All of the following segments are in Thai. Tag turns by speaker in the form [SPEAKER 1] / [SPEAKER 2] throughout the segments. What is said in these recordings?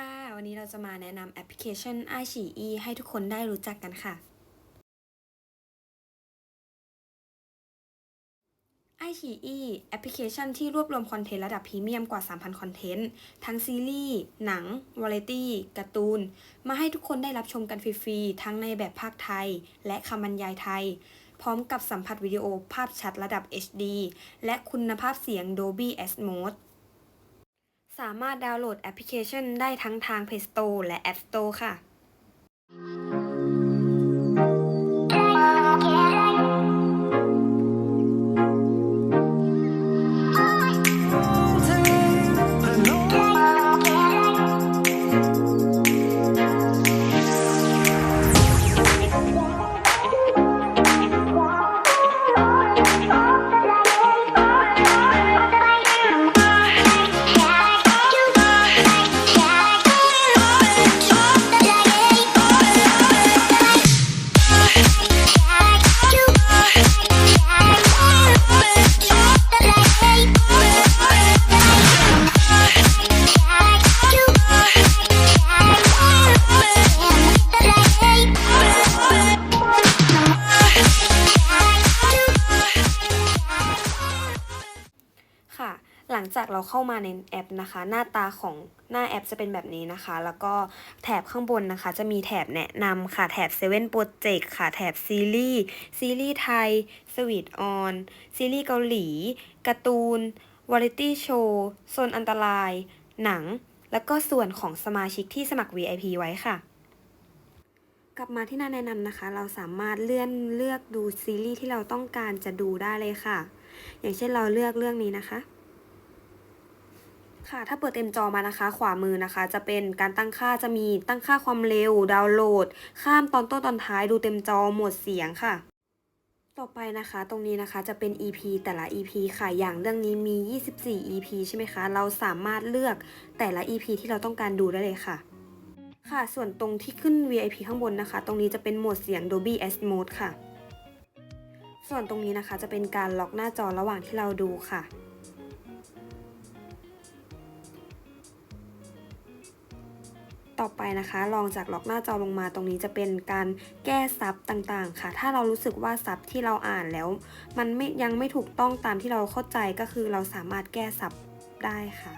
[SPEAKER 1] ค่ะ วันนี้เราจะมาแนะนำแอปพลิเคชัน i ฉีอีให้ทุกคนได้รู้จักกันค่ะ i ฉีอีแอปพลิเคชันที่รวบรวมคอนเทนต์ระดับพรีเมียมกว่า 3,000 คอนเทนต์ ทั้งซีรีส์ หนัง วาไรตี้ การ์ตูน มาให้ทุกคนได้รับชมกันฟรีๆ ทั้งในแบบภาคไทย และคำบรรยายไทย พร้อมกับสัมผัสวิดีโอภาพชัดระดับ HD และคุณภาพเสียง Dolby Atmos สามารถดาวน์โหลดแอปพลิเคชันได้ทั้งทาง Play Store และ App Store ค่ะค่ะ เข้ามาในแอปนะคะ หน้าตาของหน้าแอปจะเป็นแบบนี้นะคะ แล้วก็แถบข้างบนนะคะ จะมีแถบแนะนำค่ะแถบ 7 Project ค่ะแถบซีรีส์ซีรีส์ไทย Sweet On ซีรีส์เกาหลีการ์ตูนวาไรตี้โชว์โซนอันตราย หนัง แล้วก็ส่วนของสมาชิกที่สมัคร VIP ไว้ค่ะกลับมาที่หน้าแนะนำนะคะ เราสามารถเลื่อนเลือกดูซีรีส์ที่เราต้องการจะดูได้เลยค่ะ อย่างเช่นเราเลือกเรื่องนี้นะคะ ค่ะ ถ้าเปิดเต็มจอมานะคะ ขวามือนะคะ จะเป็นการตั้งค่าจะมีตั้งค่าความเร็ว ดาวน์โหลด ข้ามตอนต้นตอนท้ายดูเต็มจอโหมดเสียงค่ะ ต่อไปนะคะตรงนี้นะคะจะเป็น EP แต่ละ EP ค่ะ อย่างเรื่องนี้มี 24 EP ใช่ไหมคะ เราสามารถเลือกแต่ละ EP ที่เราต้องการดูได้เลยค่ะ ค่ะ ส่วนตรงที่ขึ้น VIP ข้างบนนะคะ ตรงนี้จะเป็นโหมดเสียง Dolby Atmos ค่ะ ส่วนตรงนี้นะคะจะเป็นการล็อกหน้าจอระหว่างที่เราดูค่ะ ต่อไปนะคะลองจากล็อกหน้าจอลงมาตรงนี้จะเป็นการแก้ซับต่างๆ ค่ะ ถ้าเรารู้สึกว่าซับที่เราอ่านแล้ว มันไม่ยังไม่ถูกต้องตามที่เราเข้าใจก็คือเราสามารถแก้ซับได้ค่ะ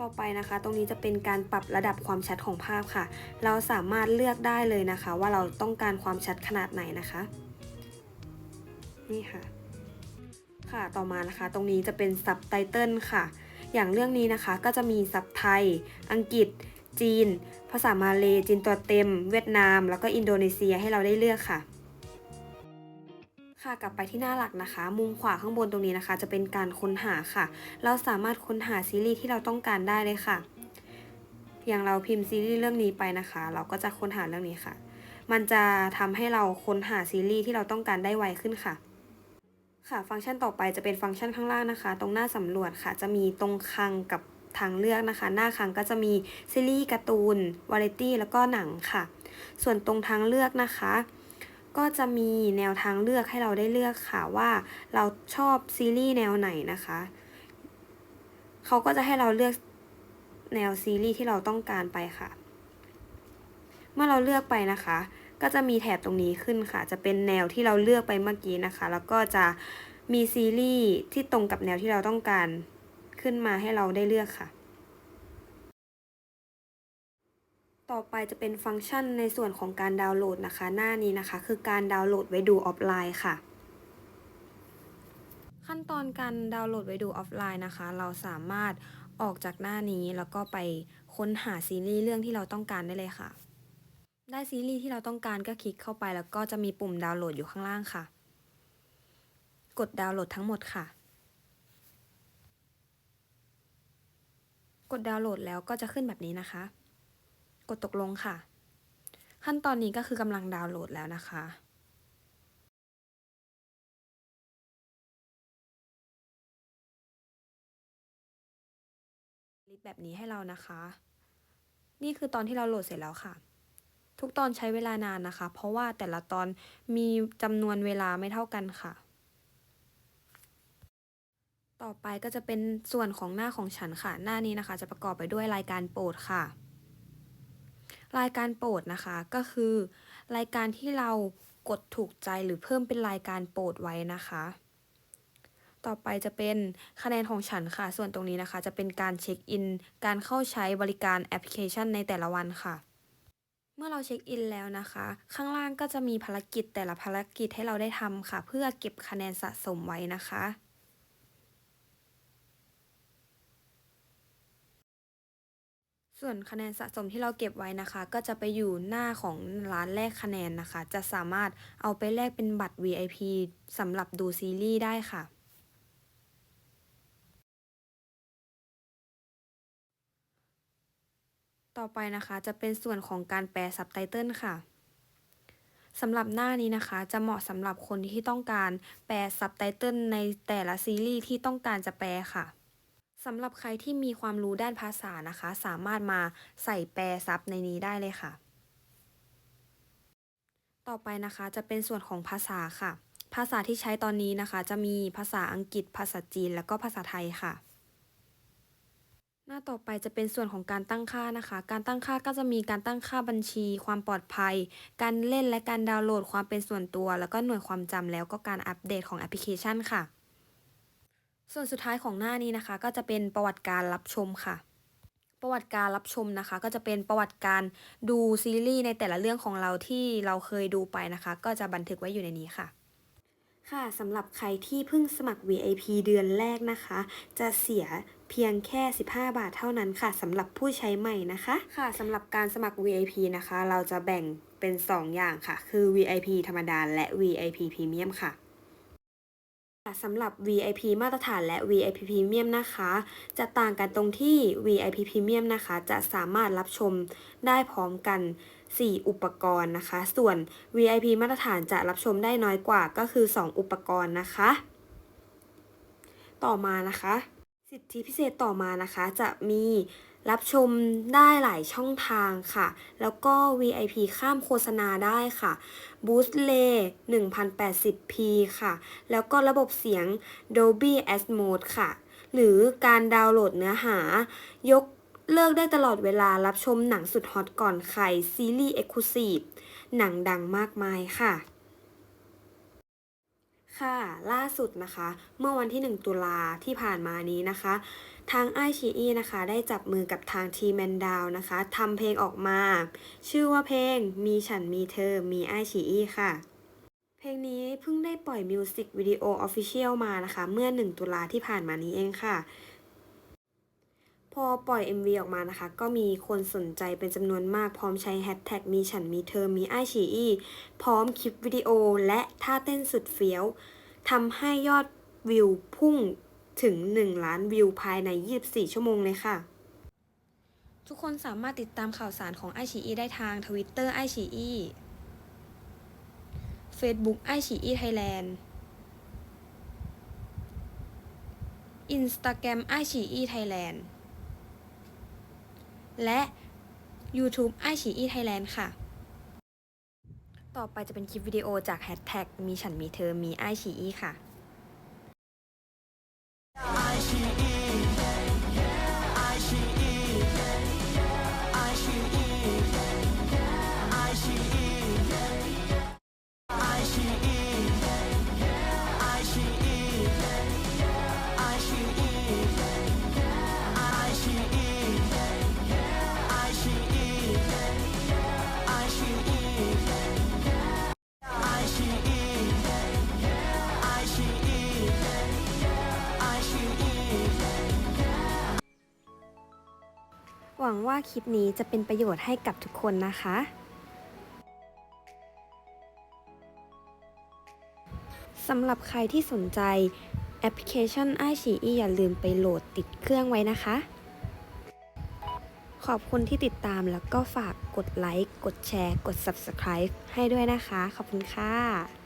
[SPEAKER 1] ต่อไปนะคะ ตรงนี้จะเป็นการปรับระดับความชัดของภาพค่ะ เราสามารถเลือกได้เลยนะคะ ว่าเราต้องการความชัดขนาดไหนนะคะ นี่ค่ะ ค่ะต่อมานะคะ ตรงนี้จะเป็นซับไตเติลค่ะ อย่างเรื่องนี้นะคะก็จะมีซับไทย อังกฤษ จีน ภาษามาเลจีนตัวเต็ม เวียดนาม แล้วก็อินโดนีเซียให้เราได้เลือกค่ะ ค่ะกลับไปที่หน้าหลักนะคะ มุมขวาข้างบนตรงนี้นะคะ จะเป็นการค้นหาค่ะ เราสามารถค้นหาซีรีส์ที่เราต้องการได้เลยค่ะ อย่างเราพิมพ์ซีรีส์เรื่องนี้ไปนะคะ เราก็จะค้นหาเรื่องนี้ค่ะ มันจะทำให้เราค้นหาซีรีส์ที่เราต้องการได้ไวขึ้นค่ะค่ะ ฟังก์ชันต่อไปจะเป็นฟังก์ชันข้างล่างนะคะ ตรงหน้าสำรวจค่ะ จะมีตรงคังกับ ทางเลือกนะคะ หน้าคลังก็จะมีซีรีส์การ์ตูนวาไรตี้แล้วก็หนังค่ะ ส่วนตรงทางเลือกนะคะ ก็จะมีแนวทางเลือกให้เราได้เลือกค่ะว่าเราชอบซีรีส์แนวไหนนะคะเขาก็จะให้เราเลือกแนวซีรีส์ที่เราต้องการไปค่ะ เมื่อเราเลือกไปนะคะ ก็จะมีแถบตรงนี้ขึ้นค่ะ จะเป็นแนวที่เราเลือกไปเมื่อกี้นะคะ แล้วก็จะมีซีรีส์ที่ตรงกับแนวที่เราต้องการ ขึ้นมาให้เราได้เลือกค่ะ ต่อไปจะเป็นฟังก์ชันในส่วนของการดาวน์โหลดนะคะ หน้านี้นะคะ คือการดาวน์โหลดไว้ดูออฟไลน์ค่ะ ขั้นตอนการดาวน์โหลดไว้ดูออฟไลน์นะคะ เราสามารถออกจากหน้านี้แล้วก็ไปค้นหาซีรีส์เรื่องที่เราต้องการได้เลยค่ะ ได้ซีรีส์ที่เราต้องการก็คลิกเข้าไปแล้วก็จะมีปุ่มดาวน์โหลดอยู่ข้างล่างค่ะ กดดาวน์โหลดทั้งหมดค่ะ กดดาวน์โหลดแล้วก็จะขึ้นแบบนี้นะคะ กดตกลงค่ะ ขั้นตอนนี้ก็คือกำลังดาวน์โหลดแล้วนะคะลิสต์แบบนี้ให้เรานะคะ นี่คือตอนที่เราโหลดเสร็จแล้วค่ะ ทุกตอนใช้เวลานานนะคะ เพราะว่าแต่ละตอนมีจำนวนเวลาไม่เท่ากันค่ะ ต่อไปก็จะเป็นส่วนของหน้าของฉันค่ะ หน้านี้นะคะ จะประกอบไปด้วยรายการโปรดค่ะ รายการโปรดนะคะก็คือ รายการที่เรากดถูกใจหรือเพิ่มเป็นรายการโปรดไว้นะคะ ต่อไปจะเป็นคะแนนของฉันค่ะ ส่วนตรงนี้นะคะ จะเป็นการเช็คอิน การเข้าใช้บริการแอปพลิเคชันในแต่ละวันค่ะ เมื่อเราเช็คอินแล้วนะคะ ข้างล่างก็จะมีภารกิจแต่ละภารกิจให้เราได้ทำค่ะ เพื่อเก็บคะแนนสะสมไว้นะคะ ส่วนคะแนนสะสมที่เราเก็บไว้นะคะ ก็จะไปอยู่หน้าของร้านแลกคะแนนนะคะ จะสามารถเอาไปแลกเป็นบัตร VIP สำหรับดูซีรีส์ได้ค่ะ ต่อไปนะคะจะเป็นส่วนของการแปลซับไตเติลค่ะสำหรับหน้านี้นะคะ จะเหมาะสำหรับคนที่ต้องการแปลซับไตเติลในแต่ละซีรีส์ที่ต้องการจะแปลค่ะ สำหรับใครที่มีความรู้ด้านภาษานะคะ สามารถมาใส่แปลซับในนี้ได้เลยค่ะ ต่อไปนะคะจะเป็นส่วนของภาษาค่ะ ภาษาที่ใช้ตอนนี้นะคะ จะมีภาษาอังกฤษ ภาษาจีน แล้วก็ภาษาไทยค่ะ หน้าต่อไปจะเป็นส่วนของการตั้งค่านะคะ การตั้งค่าก็จะมีการตั้งค่าบัญชี ความปลอดภัย การเล่นและการดาวน์โหลด ความเป็นส่วนตัว แล้วก็หน่วยความจำแล้วก็การอัปเดตของแอปพลิเคชันค่ะ ส่วนสุดท้ายของหน้านี้นะคะ ก็จะเป็นประวัติการรับชมค่ะ ประวัติการรับชมนะคะ ก็จะเป็นประวัติการดูซีรีส์ในแต่ละเรื่องของเราที่เราเคยดูไปนะคะ ก็จะบันทึกไว้อยู่ในนี้ค่ะ ค่ะสำหรับใครที่เพิ่งสมัคร VIP เดือนแรกนะคะ จะเสียเพียงแค่ 15 บาทเท่านั้นค่ะสำหรับผู้ใช้ใหม่นะคะ ค่ะสำหรับการสมัคร VIP นะคะ เราจะแบ่งเป็น 2 อย่างค่ะ คือ VIP ธรรมดาและ VIP Premium ค่ะ สำหรับ VIP มาตรฐานและ VIP Premium นะคะ จะต่างกันตรงที่ VIP Premium นะคะ จะสามารถรับชมได้พร้อมกัน 4 อุปกรณ์นะคะ ส่วน VIP มาตรฐานจะรับชมได้น้อยกว่าก็คือ 2 อุปกรณ์นะคะ ต่อมานะคะ สิทธิพิเศษต่อมานะคะ จะมีรับชมได้หลายช่องทางค่ะ แล้วก็ VIP ข้ามโฆษณาได้ค่ะ Boost l a y 1080p ค่ะ แล้วก็ระบบเสียง Dolby Atmos ค่ะ หรือการดาวน์โหลดเนื้อหา ยกเลิกได้ตลอดเวลารับชมหนังสุดฮอตก่อนใคร ซีรีส์ Exclusive หนังดังมากมายค่ะ ค่ะล่าสุดนะคะ เมื่อวันที่ 1 ตุลาที่ผ่านมานี้นะคะ ทางไอชีอีนะคะ ได้จับมือกับทางทีแมนดาวนะคะทำเพลงออกมา ชื่อว่าเพลงมีฉันมีเธอมีไอชีอีค่ะ เพลงนี้เพิ่งได้ปล่อยมิวสิกวิดีโอออฟฟิเชียลมานะคะ เมื่อ 1 ตุลาที่ผ่านมานี้เองค่ะ พอปล่อย MV ออกมานะคะ ก็มีคนสนใจเป็นจำนวนมากพร้อมใช้แฮชแท็กมีฉันมีเธอมีไอชีอีพร้อมคลิปวิดีโอและท่าเต้นสุดเฟี้ยวทำให้ยอดวิวพุ่งถึง 1 ล้านวิวภายใน 24 ชั่วโมงเลยค่ะ ทุกคนสามารถติดตามข่าวสารของ i อ e ได้ทาง Twitter i อ e Facebook i อ e Thailand Instagram i อ e Thailand แลนด์ และ YouTube i อ e Thailand ค่ะ ต่อไปจะเป็นคลิปวิดีโอจากแฮชแท็กมีฉันมีเธอมีไอชีอีค่ะ วังว่าคลิปนี้จะเป็นประโยชน์ให้กับทุกคนนะคะ สำหรับใครที่สนใจแอปพลิเคชัน i อ e อย่าลืมไปโหลดติดเครื่องไว้นะคะ ขอบคุณที่ติดตามแล้วก็ฝากกดไลค์ กดแชร์ กด Subscribe ให้ด้วยนะคะ ขอบคุณค่ะ